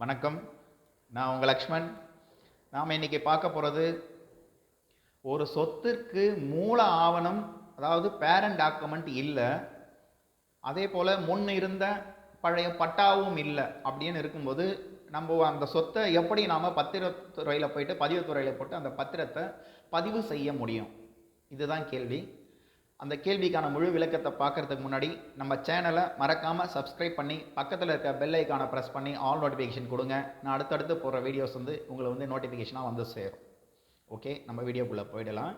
வணக்கம். நான் உங்கள் லக்ஷ்மண் நாம் இன்னைக்கு பார்க்க போகிறது ஒரு சொத்திற்கு மூல ஆவணம் அதாவது பேரண்ட் டாக்குமெண்ட் இல்லை. அதே போல் முன் இருந்த பழைய பட்டாவும் இல்லை அப்படின்னு இருக்கும்போது நம்ம அந்த சொத்தை எப்படி நாம் பத்திரத்துறையில் போயிட்டு பதிவுத்துறையில் போட்டு அந்த பத்திரத்தை பதிவு செய்ய முடியும்? இதுதான் கேள்வி. அந்த கேள்விக்கான முழு விளக்கத்தை பார்க்கறதுக்கு முன்னாடி நம்ம சேனலை மறக்காமல் சப்ஸ்கிரைப் பண்ணி பக்கத்தில் இருக்க பெல் ஐக்கானை ப்ரெஸ் பண்ணி ஆல் நோட்டிஃபிகேஷன் கொடுங்க. நான் அடுத்தடுத்து போகிற வீடியோஸ் வந்து உங்களை வந்து நோட்டிஃபிகேஷனாக வந்து சேரும். ஓகே நம்ம வீடியோக்குள்ளே போயிடலாம்.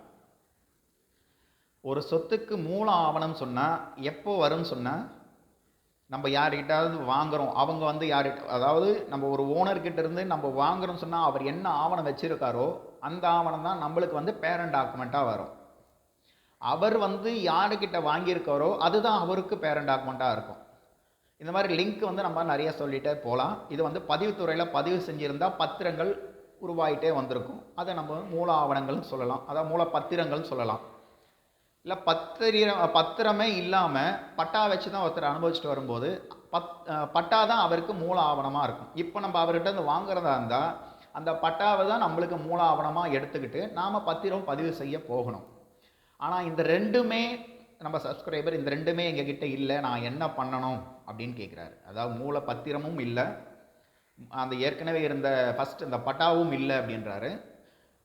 ஒரு சொத்துக்கு மூல ஆவணம் சொன்னால் எப்போ வரும்னு சொன்னால் நம்ம யார்கிட்டாவது வாங்குறோம். அவங்க வந்து யார் அதாவது நம்ம ஒரு ஓனர்கிட்ட இருந்து நம்ம வாங்குறோம்னு சொன்னால் அவர் என்ன ஆவணம் வச்சுருக்காரோ அந்த ஆவணம் தான் நம்மளுக்கு வந்து பேரண்ட் டாக்குமெண்ட்டாக வரும். அவர் வந்து யாருக்கிட்ட வாங்கியிருக்காரோ அதுதான் அவருக்கு பேரண்ட் அக்கௌண்ட்டாக இருக்கும். இந்த மாதிரி லிங்க் வந்து நம்ம நிறைய சொல்லிட்டே போகலாம். இது வந்து பதிவுத்துறையில் பதிவு செஞ்சுருந்தால் பத்திரங்கள் உருவாயிட்டே வந்திருக்கும். அதை நம்ம மூல ஆவணங்கள்னு சொல்லலாம். அதாவது மூல பத்திரங்கள்னு சொல்லலாம். இல்லை பத்திரம் பத்திரமே இல்லாமல் பட்டா வச்சு தான் ஒருத்தர் அனுபவிச்சுட்டு வரும்போது பத் பட்டா தான் அவருக்கு மூல ஆவணமாக இருக்கும். இப்போ நம்ம அவர்கிட்ட இருந்து வாங்குறதா இருந்தால் அந்த பட்டாவை தான் நம்மளுக்கு மூல ஆவணமாக எடுத்துக்கிட்டு நாம் பத்திரம் பதிவு செய்ய போகணும். ஆனால் இந்த ரெண்டுமே நம்ம சப்ஸ்கிரைபர் இந்த ரெண்டுமே எங்ககிட்ட இல்லை நான் என்ன பண்ணணும் அப்படின்னு கேட்குறாரு அதாவது மூல பத்திரமும் இல்லை. அந்த ஏற்கனவே இருந்த ஃபஸ்ட் இந்த பட்டாவும் இல்லை அப்படின்றாரு.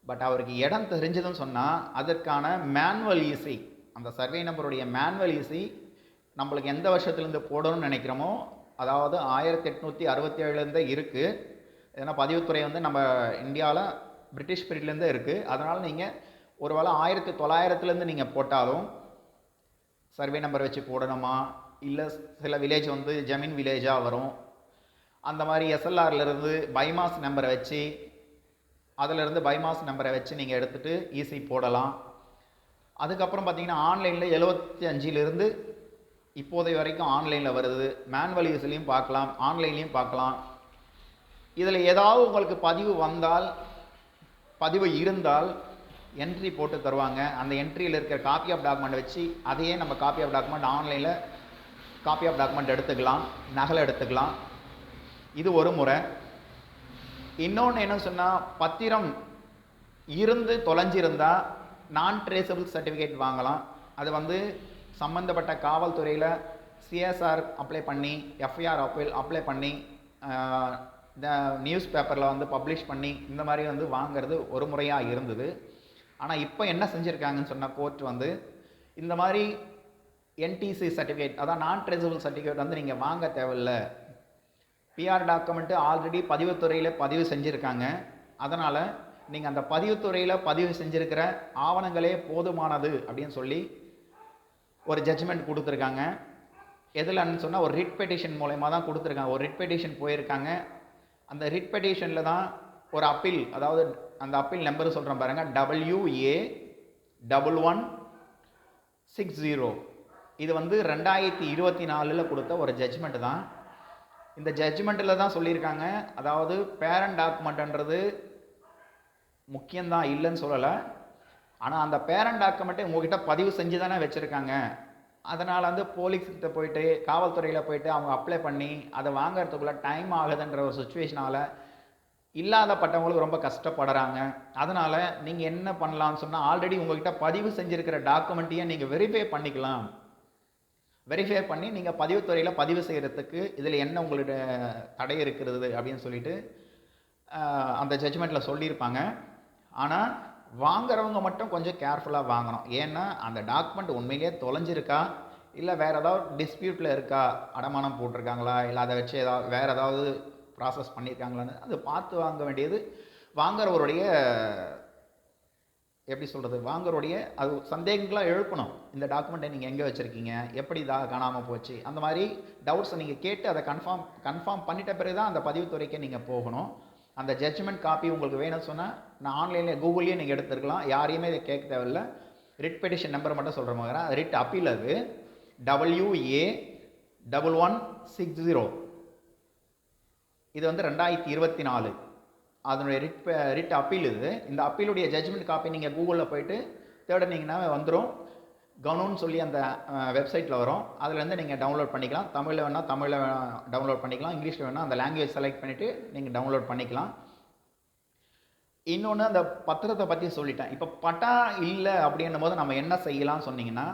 பட் அவருக்கு இடம் தெரிஞ்சதுன்னு சொன்னால் அதற்கான மேனுவல் ஈஸி அந்த சர்வே நம்பருடைய மேனுவல் ஈஸி நம்மளுக்கு எந்த வருஷத்துலேருந்து போடணும்னு நினைக்கிறோமோ அதாவது ஆயிரத்தி எட்நூற்றி அறுபத்தி ஏழுலேருந்தே இருக்குது ஏன்னா பதிவுத்துறை வந்து நம்ம இந்தியாவில் பிரிட்டிஷ் பீரியட்லேருந்தே இருக்குது அதனால் நீங்கள் ஒரு வேளை ஆயிரத்தி தொள்ளாயிரத்துலேருந்து நீங்கள் போட்டாலும் சர்வே நம்பர் வச்சு போடணுமா? இல்லை சில வில்லேஜ் வந்து ஜமீன் வில்லேஜாக வரும். அந்த மாதிரி எஸ்எல்ஆர்லேருந்து பைமாஸ் நம்பரை வச்சு அதிலிருந்து பைமாஸ் நம்பரை வச்சு நீங்கள் எடுத்துகிட்டு ஈஸி போடலாம். அதுக்கப்புறம் பார்த்தீங்கன்னா ஆன்லைனில் எழுபத்தி அஞ்சிலிருந்து இப்போதை வரைக்கும் ஆன்லைனில் வருது. மேனுவல் யூஸ்லேயும் பார்க்கலாம் ஆன்லைன்லேயும் பார்க்கலாம். இதில் ஏதாவது உங்களுக்கு பதிவு வந்தால் பதிவு இருந்தால் என்ட்ரி போட்டு தருவாங்க. அந்த என்ட்ரியில் இருக்கிற காப்பி ஆஃப் டாக்குமெண்ட் வச்சு அதையே நம்ம காப்பி ஆஃப் டாக்குமெண்ட் ஆன்லைனில் காப்பி ஆஃப் டாக்குமெண்ட் எடுத்துக்கலாம். நகலை எடுத்துக்கலாம். இது ஒரு முறை. இன்னொன்று என்ன சொன்னால் பத்திரம் இருந்து தொலைஞ்சிருந்தா நான் ட்ரேசபிள் சர்டிஃபிகேட் வாங்கலாம். அது வந்து சம்மந்தப்பட்ட காவல்துறையில் சிஎஸ்ஆர் அப்ளை பண்ணி எஃப்ஐஆர் அப்ளை அப்ளை பண்ணி இந்த நியூஸ் பேப்பரில் வந்து பப்ளிஷ் பண்ணி இந்த மாதிரி வந்து வாங்கிறது ஒரு முறையாக இருந்தது. ஆனால் இப்போ என்ன செஞ்சுருக்காங்கன்னு சொன்னால் கோர்ட் வந்து இந்த மாதிரி என்டிசி சர்டிஃபிகேட் அதான் நான் ட்ரெசபிள் சர்டிஃபிகேட் வந்து நீங்கள் வாங்க தேவையில்ல. பிஆர் டாக்குமெண்ட்டு ஆல்ரெடி பதிவுத்துறையில் பதிவு செஞ்சுருக்காங்க. அதனால் நீங்கள் அந்த பதிவுத்துறையில் பதிவு செஞ்சுருக்கிற ஆவணங்களே போதுமானது அப்படின்னு சொல்லி ஒரு ஜட்ஜ்மெண்ட் கொடுத்துருக்காங்க. எதில்னு சொன்னால் ஒரு ரிட் பெட்டிஷன் மூலயமா தான் கொடுத்துருக்காங்க. ஒரு ரிட் பெட்டிஷன் போயிருக்காங்க. அந்த ரிட் பெட்டிஷனில் தான் ஒரு அப்பீல் அதாவது அந்த அப்பீல் நம்பர் சொல்கிறேன் பாருங்கள் WA double one six zero இது வந்து ரெண்டாயிரத்தி இருபத்தி நாலில் கொடுத்த ஒரு ஜட்ஜ்மெண்ட் தான். இந்த ஜட்ஜ்மெண்ட்டில் தான் சொல்லியிருக்காங்க. அதாவது பேரண்ட் டாக்குமெண்ட்ன்றது முக்கியம்தான் இல்லைன்னு சொல்லலை. ஆனால் அந்த பேரண்ட் டாக்குமெண்ட்டை உங்ககிட்ட பதிவு செஞ்சு தானே வச்சுருக்காங்க. அதனால் வந்து போலீஸ்கிட்ட போயிட்டு காவல்துறையில் போயிட்டு அவங்க அப்ளை பண்ணி அதை வாங்கிறதுக்குள்ளே டைம் ஆகுதுன்ற ஒரு சுச்சுவேஷனால் இல்லாதப்பட்டவங்களுக்கு ரொம்ப கஷ்டப்படுறாங்க. அதனால் நீங்கள் என்ன பண்ணலாம்னு சொன்னால் ஆல்ரெடி உங்கள்கிட்ட பதிவு செஞ்சுருக்கிற டாக்குமெண்ட்டையும் நீங்கள் வெரிஃபை பண்ணிக்கலாம். வெரிஃபை பண்ணி நீங்கள் பதிவுத்துறையில் பதிவு செய்கிறதுக்கு இதில் என்ன உங்களோட தடை இருக்கிறது அப்படின்னு சொல்லிட்டு அந்த ஜட்ஜ்மெண்ட்டில் சொல்லியிருப்பாங்க. ஆனால் வாங்குறவங்க மட்டும் கொஞ்சம் கேர்ஃபுல்லாக வாங்கணும். ஏன்னா அந்த டாக்குமெண்ட் உண்மையிலேயே தொலைஞ்சிருக்கா? இல்லை வேறு ஏதாவது டிஸ்பியூட்டில் இருக்கா? அடமானம் போட்டிருக்காங்களா? இல்லை அதை வச்சு ஏதாவது வேறு ஏதாவது ப்ராசஸ் பண்ணியிருக்காங்களான்னு அது பார்த்து வாங்க வேண்டியது. வாங்குறவருடைய எப்படி சொல்கிறது வாங்குறோடைய அது சந்தேகங்களாக எழுப்பணும். இந்த டாக்குமெண்ட்டை நீங்கள் எங்கே வச்சுருக்கீங்க? எப்படி இதாக காணாமல் போச்சு? அந்த மாதிரி டவுட்ஸை நீங்கள் கேட்டு அதை கன்ஃபார்ம் கன்ஃபார்ம் பண்ணிட்ட பிறகு தான் அந்த பதிவுத்துறைக்கு நீங்கள் போகணும். அந்த ஜட்ஜ்மெண்ட் காப்பி உங்களுக்கு வேணும்னு சொன்னால் நான் ஆன்லைனில் கூகுள்லேயே நீங்கள் எடுத்துருக்கலாம். யாரையுமே இதை கேட்க தேவையில்ல. ரிட் பெட்டிஷன் நம்பர் மட்டும் சொல்கிற மாதிரி ரிட் அப்பீல் அது. WA double one six zero இது வந்து ரெண்டாயிரத்தி இருபத்தி நாலு. அதனுடைய ரிட் ரிட் அப்பீல் இது. இந்த அப்பீலுடைய ஜட்ஜ்மெண்ட் காப்பி நீங்கள் கூகுளில் போயிட்டு தேடினீங்கன்னா வந்துடும் கனுன்னு சொல்லி அந்த வெப்சைட்டில் வரும். அதுலேருந்து நீங்கள் டவுன்லோட் பண்ணிக்கலாம். தமிழில் வேணால் தமிழில் டவுன்லோட் பண்ணிக்கலாம். இங்கிலீஷில் வேணால் அந்த லாங்குவேஜ் செலக்ட் பண்ணிவிட்டு நீங்கள் டவுன்லோட் பண்ணிக்கலாம். இன்னொன்று அந்த பத்திரத்தை பற்றி சொல்லிட்டேன். இப்போ பட்டா இல்லை அப்படின்னும் போது நம்ம என்ன செய்யலாம் சொன்னீங்கன்னா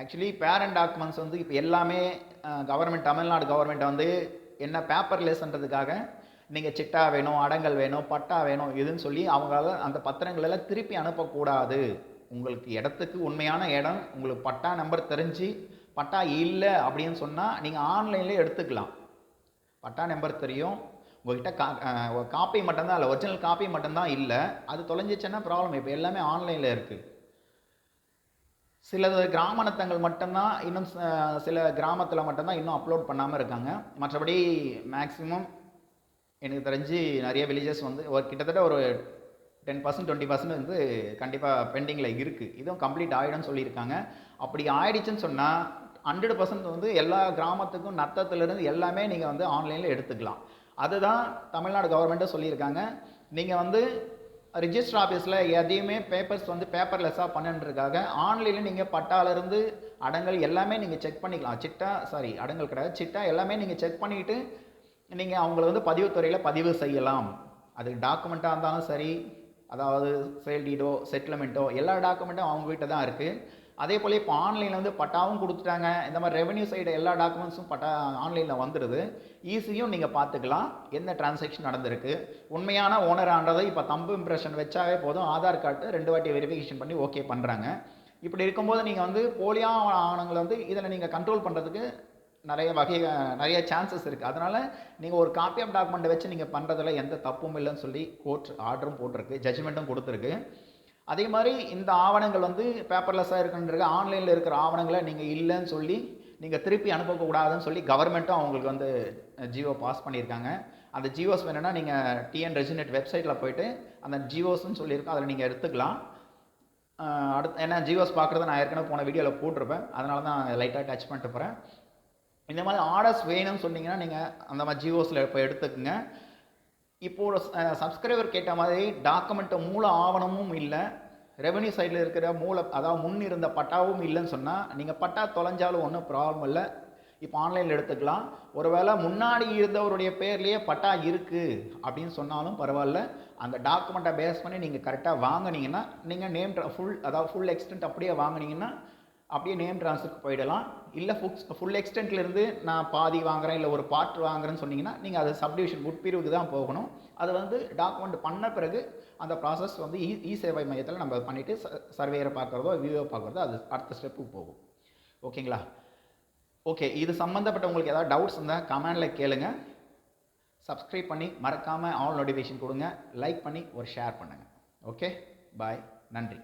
ஆக்சுவலி பேரண்ட் டாக்குமெண்ட்ஸ் வந்து இப்போ எல்லாமே கவர்மெண்ட் தமிழ்நாடு கவர்மெண்ட் வந்து என்ன பேப்பர்லெஸ்ன்றதுக்காக நீங்கள் சிட்டா வேணும் அடங்கல் வேணும் பட்டா வேணும் இதுன்னு சொல்லி அவங்களால அந்த பத்திரங்களெல்லாம் திருப்பி அனுப்பக்கூடாது. உங்களுக்கு இடத்துக்கு உண்மையான இடம் உங்களுக்கு பட்டா நம்பர் தெரிஞ்சு பட்டா இல்லை அப்படின்னு சொன்னால் நீங்கள் ஆன்லைன்லேயே எடுத்துக்கலாம். பட்டா நம்பர் தெரியும். உங்கள்கிட்ட கா காப்பி மட்டும்தான் இல்லை ஒரிஜினல் காப்பி மட்டும்தான் இல்லை. அது தொலைஞ்சிச்சுன்னா ப்ராப்ளம் இப்போ எல்லாமே ஆன்லைனில் இருக்குது சில கிராமணத்தங்கள் மட்டும்தான் இன்னும் சில கிராமத்தில் மட்டும்தான் இன்னும் அப்லோட் பண்ணாமல் இருக்காங்க. மற்றபடி மேக்ஸிமம் எனக்கு தெரிஞ்சு நிறைய வில்லேஜஸ் வந்து ஒரு கிட்டத்தட்ட ஒரு டென் பர்சன்ட் டுவெண்ட்டி பர்சன்ட் வந்து கண்டிப்பாக பெண்டிங்கில் இருக்குது இதுவும் கம்ப்ளீட் ஆகிடும்னு சொல்லியிருக்காங்க. அப்படி ஆயிடுச்சுன்னு சொன்னால் ஹண்ட்ரட் பர்சன்ட் வந்து எல்லா கிராமத்துக்கும் நத்தத்துலேருந்து எல்லாமே நீங்கள் வந்து ஆன்லைனில் எடுத்துக்கலாம். அதுதான் தமிழ்நாடு கவர்மெண்ட்டும் சொல்லியிருக்காங்க. நீங்கள் வந்து ரிஜிஸ்டர் ஆஃபீஸில் எதையுமே பேப்பர்ஸ் வந்து பேப்பர்லெஸ்ஸாக பண்ணுன்றதுக்காக ஆன்லைனில் நீங்கள் பட்டாலேருந்து அடங்கல் எல்லாமே நீங்கள் செக் பண்ணிக்கலாம். சிட்டா சாரி அடங்கல் கிடையாது. சிட்டா எல்லாமே நீங்கள் செக் பண்ணிவிட்டு நீங்கள் அவங்கள வந்து பதிவுத்துறையில் பதிவு செய்யலாம். அது டாக்குமெண்ட்டாக இருந்தாலும் சரி அதாவது சேல் டீடோ செட்டில்மெண்ட்டோ எல்லா டாக்குமெண்ட்டும் அவங்க கிட்ட தான் இருக்குது அதே போல் இப்போ ஆன்லைனில் வந்து பட்டாவும் கொடுத்துட்டாங்க. இந்த மாதிரி ரெவன்யூ சைடு எல்லா டாக்குமெண்ட்ஸும் பட்டா ஆன்லைனில் வந்துடுது ஈஸியும் நீங்கள் பார்த்துக்கலாம் என்ன டிரான்சாக்ஷன் நடந்திருக்கு? உண்மையான ஓனரான்றதை இப்போ தம்பு இம்ப்ரெஷன் வச்சாவே போதும். ஆதார் கார்டு ரெண்டு வாட்டி வெரிஃபிகேஷன் பண்ணி ஓகே பண்ணுறாங்க இப்படி இருக்கும்போது நீங்கள் வந்து போலியான ஆவணங்களை வந்து இதில் நீங்கள் கண்ட்ரோல் பண்ணுறதுக்கு நிறைய வகை நிறைய சான்சஸ் இருக்குது அதனால் நீங்கள் ஒரு காப்பி ஆஃப் டாக்குமெண்ட்டை வச்சு நீங்கள் பண்ணுறதுல எந்த தப்பும் இல்லைன்னு சொல்லி கோர்ட் ஆர்டரும் போட்டிருக்கு. ஜட்ஜ்மெண்ட்டும் கொடுத்துருக்கு. அதே மாதிரி இந்த ஆவணங்கள் வந்து பேப்பர்லெஸ்ஸாக இருக்குன்றது ஆன்லைனில் இருக்கிற ஆவணங்களை நீங்கள் இல்லைன்னு சொல்லி நீங்கள் திருப்பி அனுப்பக்கூடாதுன்னு சொல்லி கவர்மெண்ட்டும் அவங்களுக்கு வந்து ஜியோ பாஸ் பண்ணியிருக்காங்க. அந்த ஜியோஸ் வேணும்னா நீங்கள் டிஎன் ரெஜினெட் வெப்சைட்டில் போயிட்டு அந்த ஜியோஸ்ன்னு சொல்லியிருக்கோம் அதில் நீங்கள் எடுத்துக்கலாம். அடுத்து ஏன்னா ஜியோஸ் பார்க்குறத நான் ஏற்கனவே போன வீடியோவில் போட்டிருப்பேன். அதனால தான் லைட்டாக டச் பண்ணிட்டு போகிறேன் இந்த மாதிரி ஆர்டர்ஸ் வேணும்னு சொன்னீங்கன்னா நீங்கள் அந்த மாதிரி ஜியோஸில் இப்போ எடுத்துக்கோங்க. இப்போ ஒரு சப்ஸ்கிரைபர் கேட்ட மாதிரி டாக்குமெண்ட்டு மூல ஆவணமும் இல்லை. ரெவன்யூ சைடில் இருக்கிற மூல அதாவது முன் இருந்த பட்டாவும் இல்லைன்னு சொன்னால் நீங்கள் பட்டா தொலைஞ்சாலும் ஒன்றும் ப்ராப்ளம் இல்லை. இப்போ ஆன்லைனில் எடுத்துக்கலாம். ஒருவேளை முன்னாடி இருந்தவருடைய பேர்லேயே பட்டா இருக்குது அப்படின்னு சொன்னாலும் பரவாயில்ல. அந்த டாக்குமெண்ட்டை பேஸ் பண்ணி நீங்கள் கரெக்டாக வாங்குனீங்கன்னா நீங்கள் நேம் ஃபுல் அதாவது ஃபுல் எக்ஸ்டென்ட் அப்படியே வாங்கினீங்கன்னா அப்படியே நேம் ட்ரான்ஸ்ஃபருக்கு போயிடலாம். இல்லை ஃபுக்ஸ் ஃபுல் எக்ஸ்டென்ட்லேருந்து நான் பாதி வாங்குறேன் இல்லை ஒரு பார்ட் வாங்குறேன்னு சொன்னீங்கன்னா நீங்கள் அது சப்டிவிஷன் உட்பிரிவுக்கு தான் போகணும். அது வந்து டாக்குமெண்ட் பண்ண பிறகு அந்த ப்ராசஸ் வந்து e, இ இ சேவை மையத்தில் நம்ம பண்ணிவிட்டு சர்வேயரை பார்க்குறதோ வியூவை பார்க்குறதோ அது அடுத்த ஸ்டெப்புக்கு போகும். ஓகேங்களா? ஓகே இது சம்மந்தப்பட்ட உங்களுக்கு ஏதாவது டவுட்ஸ் இருந்தால் கமெண்டில் கேளுங்க. சப்ஸ்கிரைப் பண்ணி மறக்காமல் ஆல் நோட்டிஃபிகேஷன் கொடுங்க. லைக் பண்ணி ஒரு ஷேர் பண்ணுங்கள் ஓகே? பாய் நன்றி.